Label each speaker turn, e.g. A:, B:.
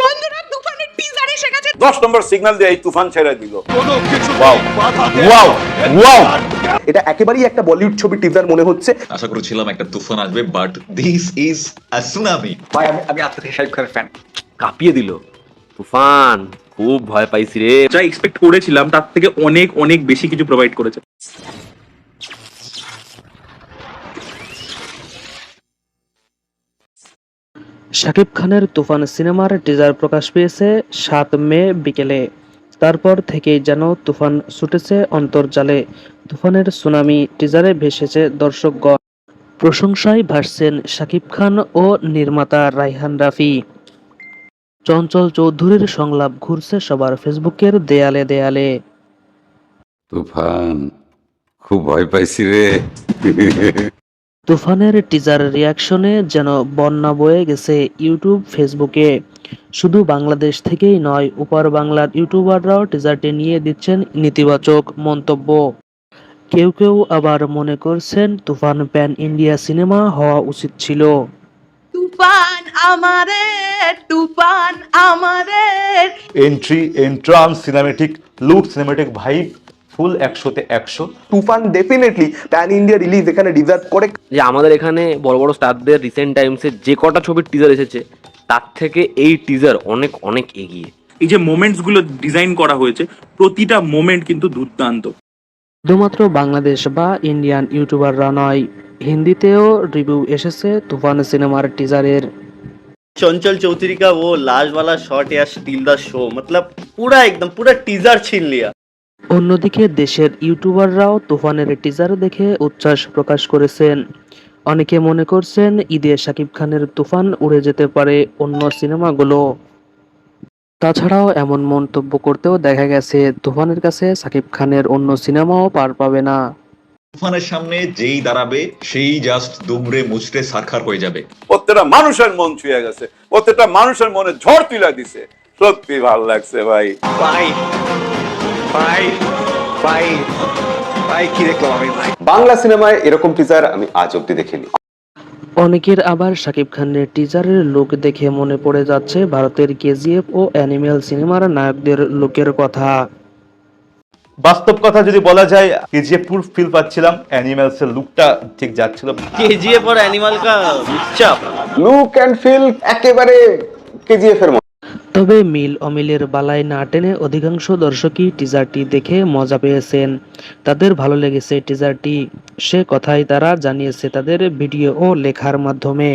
A: বন্ধুরা তুফানের টিজার এসে গেছে।
B: দশ নম্বর সিগন্যাল দিয়ে এই তুফান ছেড়ে দিল।
C: ওয়াও ওয়াও
D: এটা একেবারেই একটা বলিউড ছবি টিজার মনে হচ্ছে।
E: আশা করেছিলাম একটা তুফান আসবে but this is a tsunami
C: ভাই আমি আমি আজকে খানের ফ্যান
F: কাঁপিয়ে দিল। তুফান খুব ভয় পাইছি রে।
G: যা এক্সপেক্ট করেছিলাম তার থেকে অনেক অনেক বেশি কিছু প্রোভাইড করেছে।
H: শাকিব খানের তুফান সিনেমার টিজার প্রকাশ পেয়েছে সাত মে বিকেলে। তারপর থেকেই যেন তুফান ছুটেছে অন্তর্জালে। তুফানের সুনামি টিজারে ভেসেছে দর্শকগণ। প্রশংসায় ভাসছেন শাকিব খান ও নির্মাতা রাইহান রাফি। চঞ্চল চৌধুরীর সংলাপ ঘুরছে সবার ফেসবুকের দেয়ালে দেয়ালে।
I: তুফান, খুব ভয় পাইছি রে।
H: তুফানের টিজার রিয়াকশনে যেন বন্যা বয়ে গেছে ইউটিউব ফেসবুকে শুধু বাংলাদেশ থেকেই নয় উপর বাংলার ইউটিউবাররাও টিজারটি নিয়ে দিচ্ছেন নেতিবাচক মন্তব্য। কেউ কেউ আবার মনে করছেন তুফান প্যান ইন্ডিয়া সিনেমা হওয়া উচিত ছিল।
A: তুফান আমাদের তুফান আমাদের।
C: Entry entrance cinematic look cinematic vibe ফুল একশোতে একশো
D: Toofan definitely pan India release এখানে ডিজার্ভ করে
F: যে আমাদের এখানে বড় বড় স্টারদের রিসেন্ট টাইমসে যে কটা ছবির টিজার এসেছে তার থেকে এই টিজার অনেক অনেক এগিয়ে
G: এই যে মোমেন্টস গুলো ডিজাইন করা হয়েছে প্রতিটা মোমেন্ট কিন্তু দুর্দান্ত
H: শুধুমাত্র বাংলাদেশ বা ইন্ডিয়ান ইউটিউবাররা নয় হিন্দিতেও রিভিউ এসেছে তুফান সিনেমার টিজারের
J: चंचल चौधरी का वो लाज वाला शॉट या स्टील द शो मतलब पूरा एकदम पूरा टीजर छीन लिया
H: অন্যদিকে দেশের ইউটিউবাররাও তুফানের টিজার দেখে উচ্ছ্বাস প্রকাশ করেছেন। অনেকে মনে করছেন ঈদে শাকিব খানের তুফান উড়ে যেতে পারে অন্য সিনেমাগুলো। তাছাড়াও এমন মন্তব্য করতেও দেখা গেছে তুফানের কাছে শাকিব খানের অন্য সিনেমাও পার পাবে না।
E: তুফানের সামনে যেই দাঁড়াবে সেই জাস্ট দুমড়ে মুচড়ে সারখার হয়ে যাবে।
B: প্রত্যেকটা মানুষের মন ছুঁয়ে গেছে প্রত্যেকটা মানুষের মনে ঝড় তুলে দিছে। সত্যি ভালো লাগছে ভাই।
J: भाई
D: বাংলা সিনেমায় এরকম টিজার আমি আজ অব্দি দেখিনি।
H: অনেকের আবার শাকিব খানের টিজারের লোক দেখে মনে পড়ে যাচ্ছে ভারতের কেজিএফ ও অ্যানিমেল সিনেমার নায়কদের লোকের কথা।
C: বাস্তব কথা যদি বলা যায় কেজিএফ পুর ফিল পাচ্ছিলাম অ্যানিমালস এর লুকটা ঠিক যাচ্ছিল।
J: কেজিএফ আর অ্যানিমাল কা
D: লুক এন্ড ফিল একেবারে কেজিএফ এর
H: তবে মিল অমিলের বালায় না টেনে অধিকাংশ দর্শকই টিজারটি দেখে মজা পেয়েছেন। তাদের ভালো লেগেছে টিজারটি। সে কথাই তারা জানিয়েছে তাদের ভিডিও ও লেখার মাধ্যমে।